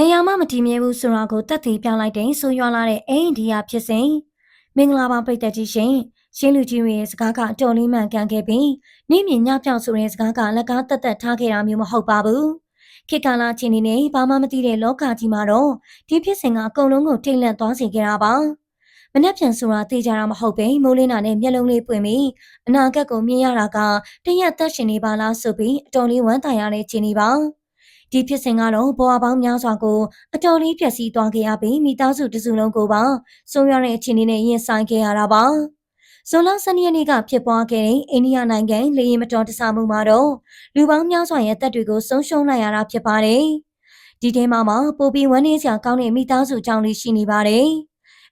ယ်ရာမှမတည်မြဲဘူးဆိုတာကိုတက်သေးပြလိုက်တဲ့ဆိုရွာလာတဲ့အိန္ဒိယဖြစ်စဉ်မင်္ဂလာပါပရိသတ်ကြီးရှင်ရှင်းလူကြီးတွေရဲ့စကားကအတော်လေးမှန်ကန်ခဲ့ပြီးနေမြင့်ညပြောင်ဆိုတဲ့စကားကလက်ကားတက်တက်ထားခဲ့တာမျိုးမဟုတ်ပါဘူးခေတ်ကာလချင်းနေနဲ့ဘာမှမသိတဲ့လောကကြီးမှာတော့ဒီဖြစ်စဉ်ကအကုန်လုံးကိုထိတ်လန့်သွားစေခဲ့တာပါမနှက်ပြန်ဆိုတာသိကြတာမဟုတ်ပဲမိုးလင်းတာနဲ့မျက်လုံးလေးပွင့်ပြီးအနာဂတ်ကိုမြင်ရတာကတရက်သက်ရှင်နေပါလားဆိုပြီးအတော်လေးဝမ်းသာရတဲ့ချင်းနေပါ ဒီဖြစ်စဉ်ကတော့ဘဝပေါင်းများစွာကိုအတော်လေးပျက်စီးသွားခဲ့ရပြီးမိသားစုတစ်စုလုံးကိုပါဆုံးရတဲ့အခြေအနေနဲ့ရင်ဆိုင်ခဲ့ရတာပါဇွန်လ12ရက်နေ့ကဖြစ်ပွားခဲ့တဲ့အိန္ဒိယနိုင်ငံလေယာဉ်မတော်တဆမှုမှာတော့လူပေါင်းများစွာရဲ့တပ်တွေကိုဆုံးရှုံးလိုက်ရတာဖြစ်ပါတယ်ဒီထဲမှာမှပိုပြီးဝန်းနေစရာကောင်းတဲ့မိသားစုကြောင့်လေးရှိနေပါတယ်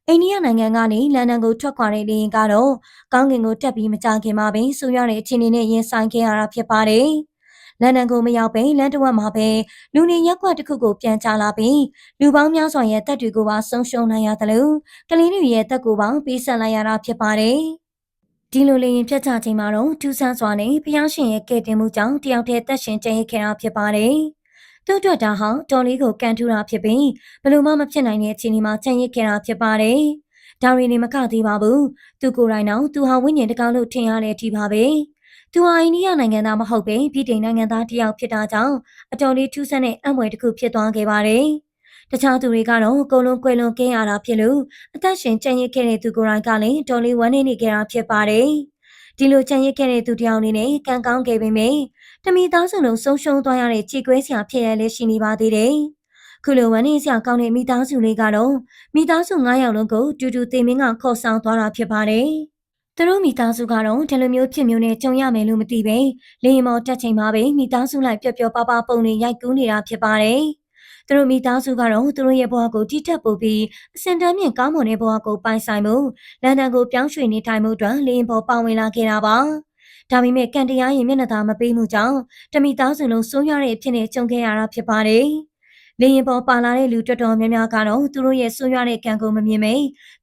အိန္ဒိယနိုင်ငံကနေလန်ဒန်ကိုထွက်ခွာတဲ့လေယာဉ်ကတော့ကောင်းကင်ကိုတက်ပြီးမကြခင်မှာပဲဆူရတဲ့အခြေအနေနဲ့ရင်ဆိုင်ခဲ့ရတာဖြစ်ပါတယ်။ လန်ဒန်ကိုမရောက်ပဲလန်တဝက်မှာပဲလူနေရက်ကွက်တစ်ခုကိုပြန်ချလာပြီးလူပေါင်းများစွာရဲ့တပ်တွေကိုပါဆုံးရှုံးနိုင်ရတယ်လို့ကလေးတွေရဲ့တပ်ကိုပါပေးဆက်လိုက်ရတာဖြစ်ပါတယ်။ဒီလိုလေရင်ဖြတ်ချချိန်မှာတော့ထူးဆန်းစွာနဲ့ဖျားရှင်ရဲ့ကဲတင်မှုကြောင့်တယောက်တည်းတက်ရှင်ကျန်ရစ်ခဲ့တာဖြစ်ပါတယ်။သူ့အတွက်ဒါဟာတော်လေးကိုကန်ထူတာဖြစ်ပြီးဘလို့မှမဖြစ်နိုင်တဲ့အခြေအနေမှာကျန်ရစ်ခဲ့တာဖြစ်ပါတယ်။ဒါရီနေမကသေးပါဘူး။သူကိုယ်တိုင်တော့သူဟာဝိညာဉ်တကောင်လို့ထင်ရတဲ့အထိပါပဲ။ သူဟာအိန္ဒိယနိုင်ငံသားမဟုတ်ပဲပြည်ထိုင်နိုင်ငံသားတစ်ယောက်ဖြစ်တာကြောင့်အတော်လေးထူးဆန်းတဲ့အံ့ဖွယ်တစ်ခုဖြစ်သွားခဲ့ပါတယ်။တခြားသူတွေကတော့အကုန်လုံးကွယ်လွန်ခဲ့ရတာဖြစ်လို့အသက်ရှင်ကျန်ရစ်ခဲ့တဲ့သူကိုယ်တိုင်ကလည်းတော်လေးဝမ်းနေနေခဲ့တာဖြစ်ပါတယ်။ဒီလိုကျန်ရစ်ခဲ့တဲ့သူတယောက်အနေနဲ့ကံကောင်းခဲ့ပေမယ့်တမိသားစုလုံးဆုံးရှုံးသွားရတဲ့ကြေကွဲစရာဖြစ်ရလဲရှိနေပါသေးတယ်။ခုလိုဝမ်းနေစရာကောင်းတဲ့မိသားစုလေးကတော့မိသားစု9ယောက်လုံးကိုတူတူသေမင်းကခေါ်ဆောင်သွားတာဖြစ်ပါတယ်။ သူတို့မိသားစုကတော့ဒီလိုမျိုးဖြစ်မျိုးနဲ့ကြုံရမယ်လို့မသိပဲလေရင်မော်တက်ချိန်မှာပဲမိသားစုလိုက်ပျော့ပျော့ပါပါပုံတွေရိုက်ကူးနေတာဖြစ်ပါတယ်။သူတို့မိသားစုကတော့သူတို့ရဲ့ဘဝကိုတိတက်ပို့ပြီးအစင်တန်းမြင့်ကောင်းမွန်တဲ့ဘဝကိုပိုင်ဆိုင်မှုလန်ဒန်ကိုပြောင်းရွှေ့နေထိုင်မှုအတွက်လေရင်ပေါ်ပါဝင်လာခဲ့တာပါ။ဒါပေမဲ့ကန်တရားရင်မျက်နှာသာမပေးမှုကြောင့်တမိသားစုလုံးစိုးရတဲ့အဖြစ်နဲ့ကြုံခဲ့ရတာဖြစ်ပါတယ်။ လေရင်ပေါ်ပါလာတဲ့လူတော်တော်များများကတော့သူတို့ရဲ့ဆွရွတဲ့ကံကိုမမြင်မိ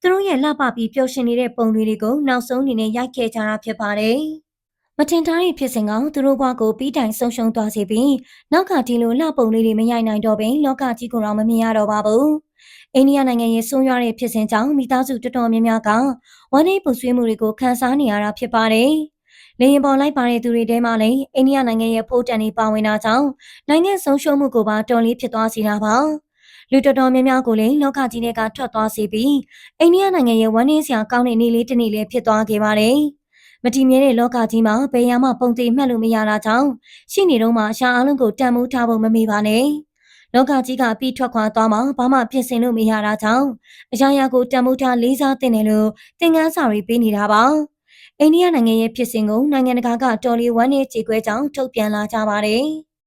သူတို့ရဲ့လှပပြီးပျော်ရွှင်နေတဲ့ပုံတွေကိုနောက်ဆုံးအနေနဲ့ရိုက်ခဲ့ကြတာဖြစ်ပါတယ်။မထင်ထားတဲ့ဖြစ်စဉ်ကသူတို့ဘဝကိုပြီးတိုင်ဆုံးရှုံးသွားစေပြီးနောက်ကဒီလိုလှပုံလေးတွေမရိုက်နိုင်တော့ဘဲလောကကြီးကိုတော့မမြင်ရတော့ပါဘူး။အိန္ဒိယနိုင်ငံရဲ့ဆွရွတဲ့ဖြစ်စဉ်ကြောင့်မိသားစုတော်တော်များများကဝမ်းနည်းပူဆွေးမှုတွေကိုခံစားနေရတာဖြစ်ပါတယ်။ လေရင်ပေါ်လိုက်ပါတဲ့သူတွေထဲမှာလည်းအိန္ဒိယနိုင်ငံရဲ့ဖိုးတန်တွေပါဝင်တာကြောင့်နိုင်ငံဆုံးရှုံးမှုကိုပါတော်လေးဖြစ်သွားစေတာပါလူတော်တော်များများကိုလည်းလောကကြီးထဲကထွက်သွားစေပြီးအိန္ဒိယနိုင်ငံရဲ့ဝမ်းနည်းစရာကောင်းတဲ့နေ့လေးတစ်နေ့လေးဖြစ်သွားခဲ့ပါတယ်မတည်မြဲတဲ့လောကကြီးမှာဘယ်ရမှပုံသေးမှတ်လို့မရတာကြောင့်ရှိနေတော့မှရှာအားလုံးကိုတန်မိုးထားဖို့မမေ့ပါနဲ့လောကကြီးကပြီးထွက်ခွာသွားမှဘာမှပြင်ဆင်လို့မရတာကြောင့်အရာရာကိုတန်မိုးထားလေးစားတင်တယ်လို့သင်ခန်းစာတွေပေးနေတာပါ အိန္ဒိယနိုင်ငံရဲ့ဖြစ်စဉ်ကိုနိုင်ငံတကာကတော်လီဝမ်းနဲ့ကြေကွဲကြောင်းထုတ်ပြန်လာကြပါတယ်။